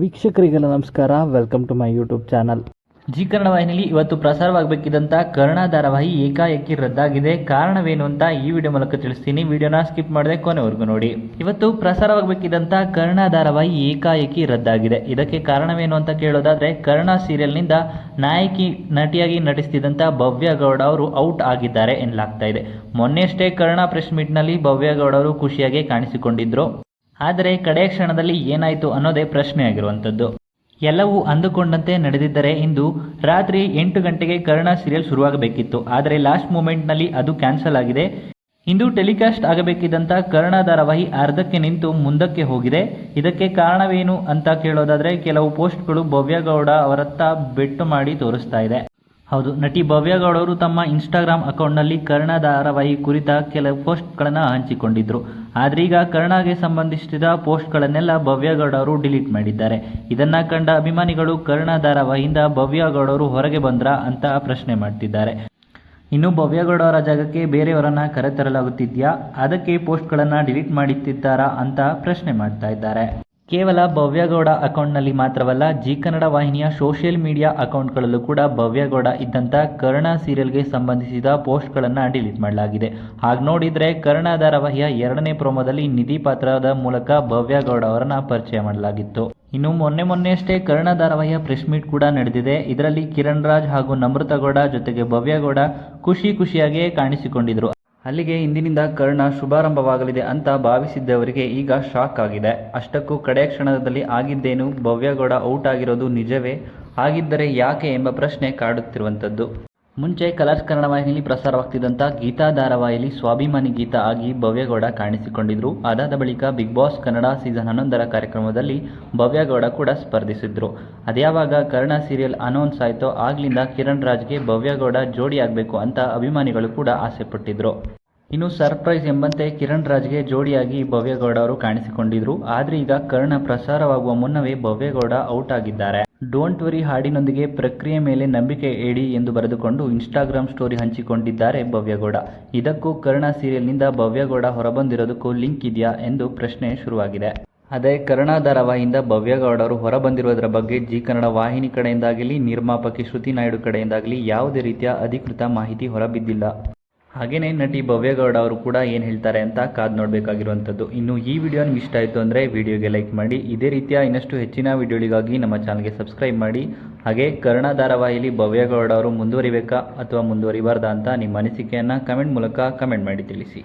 ವೀಕ್ಷಕರಿಗೆಲ್ಲ ನಮಸ್ಕಾರ. Welcome to my YouTube channel Zee Kannada ವಾಹಿನಿಯಲ್ಲಿ ಇವತ್ತು ಪ್ರಸಾರವಾಗಬೇಕಿದ್ದಂಥ ಕರ್ಣ ಧಾರಾವಾಹಿ ಏಕಾಏಕಿ ರದ್ದಾಗಿದೆ. ಕಾರಣವೇನು ಅಂತ ಈ ವಿಡಿಯೋ ಮೂಲಕ ತಿಳಿಸ್ತೀನಿ. ವಿಡಿಯೋನ ಸ್ಕಿಪ್ ಮಾಡದೆ ಕೊನೆವರೆಗೂ ನೋಡಿ. ಇವತ್ತು ಪ್ರಸಾರವಾಗಬೇಕಿದ್ದಂಥ ಕರ್ಣ ಧಾರಾವಾಹಿ ಏಕಾಏಕಿ ರದ್ದಾಗಿದೆ. ಇದಕ್ಕೆ ಕಾರಣವೇನು ಅಂತ ಕೇಳೋದಾದ್ರೆ, ಕರ್ಣ ಸೀರಿಯಲ್ನಿಂದ ನಾಯಕಿ ನಟಿಯಾಗಿ ನಟಿಸ್ತಿದ್ದಂಥ ಭವ್ಯ ಗೌಡ ಅವರು ಔಟ್ ಆಗಿದ್ದಾರೆ ಎನ್ನಲಾಗ್ತಾ ಇದೆ. ಮೊನ್ನೆಯಷ್ಟೇ ಕರ್ಣ ಪ್ರೆಸ್ ಮೀಟ್ನಲ್ಲಿ ಭವ್ಯ ಗೌಡ ಅವರು ಖುಷಿಯಾಗಿ ಕಾಣಿಸಿಕೊಂಡಿದ್ರು. ಆದರೆ ಕಡೆಯ ಕ್ಷಣದಲ್ಲಿ ಏನಾಯಿತು ಅನ್ನೋದೇ ಪ್ರಶ್ನೆ ಆಗಿರುವಂಥದ್ದು ಎಲ್ಲವೂ ಅಂದುಕೊಂಡಂತೆ ನಡೆದಿದ್ದರೆ ಇಂದು ರಾತ್ರಿ ಎಂಟು ಗಂಟೆಗೆ ಕರ್ಣ ಸೀರಿಯಲ್ ಶುರುವಾಗಬೇಕಿತ್ತು. ಆದರೆ ಲಾಸ್ಟ್ ಮೂಮೆಂಟ್ನಲ್ಲಿ ಅದು ಕ್ಯಾನ್ಸಲ್ ಆಗಿದೆ. ಇಂದು ಟೆಲಿಕಾಸ್ಟ್ ಆಗಬೇಕಿದ್ದಂಥ ಕರ್ಣ ಧಾರಾವಾಹಿ ಅರ್ಧಕ್ಕೆ ನಿಂತು ಮುಂದಕ್ಕೆ ಹೋಗಿದೆ. ಇದಕ್ಕೆ ಕಾರಣವೇನು ಅಂತ ಕೇಳೋದಾದರೆ ಕೆಲವು ಪೋಸ್ಟ್ಗಳು ಭವ್ಯಗೌಡ ಅವರತ್ತ ಬೆಟ್ಟು ಮಾಡಿ ತೋರಿಸ್ತಾ ಇದೆ. ಹೌದು, ನಟಿ ಭವ್ಯಗೌಡ ಅವರು ತಮ್ಮ ಇನ್ಸ್ಟಾಗ್ರಾಮ್ ಅಕೌಂಟ್ನಲ್ಲಿ ಕರ್ಣ ಧಾರಾವಾಹಿ ಕುರಿತ ಕೆಲವು ಪೋಸ್ಟ್ಗಳನ್ನು ಹಂಚಿಕೊಂಡಿದ್ದರು ಆದರೆ ಈಗ ಕರ್ಣಗೆ ಸಂಬಂಧಿಸಿದ ಪೋಸ್ಟ್ಗಳನ್ನೆಲ್ಲ ಭವ್ಯಗೌಡ ಅವರು ಡಿಲೀಟ್ ಮಾಡಿದ್ದಾರೆ. ಇದನ್ನು ಕಂಡ ಅಭಿಮಾನಿಗಳು ಕರ್ಣ ಧಾರಾವಾಹಿಯಿಂದ ಭವ್ಯಗೌಡ ಅವರು ಹೊರಗೆ ಬಂದ್ರಾ ಅಂತ ಪ್ರಶ್ನೆ ಮಾಡ್ತಿದ್ದಾರೆ. ಇನ್ನು ಭವ್ಯಗೌಡ ಅವರ ಜಾಗಕ್ಕೆ ಬೇರೆಯವರನ್ನ ಕರೆತರಲಾಗುತ್ತಿದೆಯಾ? ಅದಕ್ಕೆ ಪೋಸ್ಟ್ಗಳನ್ನು ಡಿಲೀಟ್ ಮಾಡುತ್ತಿದ್ದಾರಾ ಅಂತ ಪ್ರಶ್ನೆ ಮಾಡ್ತಾ ಇದ್ದಾರೆ. ಕೇವಲ ಭವ್ಯಗೌಡ ಅಕೌಂಟ್ನಲ್ಲಿ ಮಾತ್ರವಲ್ಲ, ಜಿ ಕನ್ನಡ ವಾಹಿನಿಯ ಸೋಷಿಯಲ್ ಮೀಡಿಯಾ ಅಕೌಂಟ್ಗಳಲ್ಲೂ ಕೂಡ ಭವ್ಯಗೌಡ ಇದ್ದಂಥ ಕರ್ಣ ಸೀರಿಯಲ್ಗೆ ಸಂಬಂಧಿಸಿದ ಪೋಸ್ಟ್ಗಳನ್ನು ಡಿಲೀಟ್ ಮಾಡಲಾಗಿದೆ. ಹಾಗೆ ನೋಡಿದರೆ ಕರ್ಣ ಧಾರಾವಾಹಿಯ ಎರಡನೇ ಪ್ರೋಮೋದಲ್ಲಿ ನಿಧಿ ಪಾತ್ರದ ಮೂಲಕ ಭವ್ಯಗೌಡ ಅವರನ್ನು ಪರಿಚಯ ಮಾಡಲಾಗಿತ್ತು. ಇನ್ನು ಮೊನ್ನೆ ಮೊನ್ನೆಯಷ್ಟೇ ಕರ್ಣ ಧಾರಾವಾಹಿಯ ಪ್ರೆಸ್ ಮೀಟ್ ಕೂಡ ನಡೆದಿದೆ. ಇದರಲ್ಲಿ ಕಿರಣ್ ರಾಜ್ ಹಾಗೂ ನಮೃತಗೌಡ ಜೊತೆಗೆ ಭವ್ಯಗೌಡ ಖುಷಿ ಖುಷಿಯಾಗಿಯೇ ಕಾಣಿಸಿಕೊಂಡಿದ್ರು. ಅಲ್ಲಿಗೆ ಇಂದಿನಿಂದ ಕರ್ಣ ಶುಭಾರಂಭವಾಗಲಿದೆ ಅಂತ ಭಾವಿಸಿದ್ದವರಿಗೆ ಈಗ ಶಾಕ್ ಆಗಿದೆ. ಅಷ್ಟಕ್ಕೂ ಕಡೆ ಕ್ಷಣದಲ್ಲಿ ಆಗಿದ್ದೇನು? ಭವ್ಯಗೌಡ ಔಟ್ ಆಗಿರೋದು ನಿಜವೇ? ಹಾಗಿದ್ದರೆ ಯಾಕೆ ಎಂಬ ಪ್ರಶ್ನೆ ಕಾಡುತ್ತಿರುವಂಥದ್ದು. ಮುಂಚೆ ಕಲರ್ಸ್ ಕನ್ನಡ ವಾಹಿನಿಯಲ್ಲಿ ಪ್ರಸಾರವಾಗ್ತಿದ್ದಂಥ ಗೀತಾ ಧಾರಾವಾಹಿಯಲ್ಲಿ ಸ್ವಾಭಿಮಾನಿ ಗೀತಾ ಆಗಿ ಭವ್ಯಗೌಡ ಕಾಣಿಸಿಕೊಂಡಿದ್ರು. ಅದಾದ ಬಳಿಕ ಬಿಗ್ ಬಾಸ್ ಕನ್ನಡ ಸೀಸನ್ ಹನ್ನೊಂದರ ಕಾರ್ಯಕ್ರಮದಲ್ಲಿ ಭವ್ಯಗೌಡ ಕೂಡ ಸ್ಪರ್ಧಿಸಿದ್ರು. ಅದ್ಯಾವಾಗ ಕರ್ಣ ಸೀರಿಯಲ್ ಅನೌನ್ಸ್ ಆಯಿತೋ ಆಗ್ಲಿಂದ ಕಿರಣ್ ರಾಜ್ಗೆ ಭವ್ಯಗೌಡ ಜೋಡಿಯಾಗಬೇಕು ಅಂತ ಅಭಿಮಾನಿಗಳು ಕೂಡ ಆಸೆ ಪಟ್ಟಿದ್ರು ಇನ್ನು ಸರ್ಪ್ರೈಸ್ ಎಂಬಂತೆ ಕಿರಣ್ ರಾಜ್ಗೆ ಜೋಡಿಯಾಗಿ ಭವ್ಯಗೌಡ ಅವರು ಕಾಣಿಸಿಕೊಂಡಿದ್ರು. ಆದ್ರೆ ಈಗ ಕರ್ಣ ಪ್ರಸಾರವಾಗುವ ಮುನ್ನವೇ ಭವ್ಯಗೌಡ ಔಟ್ ಆಗಿದ್ದಾರೆ. ಡೋಂಟ್ ವರಿ ಹಾಡಿನೊಂದಿಗೆ ಪ್ರಕ್ರಿಯೆ ಮೇಲೆ ನಂಬಿಕೆ ಏಡಿ ಎಂದು ಬರೆದುಕೊಂಡು ಇನ್ಸ್ಟಾಗ್ರಾಮ್ ಸ್ಟೋರಿ ಹಂಚಿಕೊಂಡಿದ್ದಾರೆ ಭವ್ಯಗೌಡ. ಇದಕ್ಕೂ ಕರ್ಣ ಸೀರಿಯಲ್ನಿಂದ ಭವ್ಯಗೌಡ ಹೊರಬಂದಿರೋದಕ್ಕೂ ಲಿಂಕ್ ಇದೆಯಾ ಎಂದು ಪ್ರಶ್ನೆ ಶುರುವಾಗಿದೆ. ಅದೇ ಕರ್ಣ ಧಾರಾವಾಹಿಯಿಂದ ಭವ್ಯಗೌಡ ಅವರು ಹೊರಬಂದಿರುವುದರ ಬಗ್ಗೆ ಜಿ ಕನ್ನಡ ವಾಹಿನಿ ಕಡೆಯಿಂದಾಗಲಿ, ನಿರ್ಮಾಪಕಿ ಶ್ರುತಿ ನಾಯ್ಡು ಕಡೆಯಿಂದಾಗಲಿ ಯಾವುದೇ ರೀತಿಯ ಅಧಿಕೃತ ಮಾಹಿತಿ ಹೊರಬಿದ್ದಿಲ್ಲ. ಹಾಗೆಯೇ ನಟಿ ಭವ್ಯಗೌಡ ಅವರು ಕೂಡ ಏನು ಹೇಳ್ತಾರೆ ಅಂತ ಕಾದು ನೋಡಬೇಕಾಗಿರುವಂಥದ್ದು. ಇನ್ನು ಈ ವಿಡಿಯೋ ನಿಮ್ಗೆ ಇಷ್ಟ ಆಯಿತು ಅಂದರೆ ವಿಡಿಯೋಗೆ ಲೈಕ್ ಮಾಡಿ. ಇದೇ ರೀತಿಯ ಇನ್ನಷ್ಟು ಹೆಚ್ಚಿನ ವಿಡಿಯೋಗಳಿಗಾಗಿ ನಮ್ಮ ಚಾನಲ್ಗೆ ಸಬ್ಸ್ಕ್ರೈಬ್ ಮಾಡಿ. ಹಾಗೆ ಕರ್ಣ ಧಾರಾವಾಹಿಲಿ ಭವ್ಯಗೌಡ ಅವರು ಮುಂದುವರಿಬೇಕಾ ಅಥವಾ ಮುಂದುವರಿಬಾರ್ದಾ ಅಂತ ನಿಮ್ಮ ಅನಿಸಿಕೆಯನ್ನು ಕಮೆಂಟ್ ಮೂಲಕ ಕಮೆಂಟ್ ಮಾಡಿ ತಿಳಿಸಿ.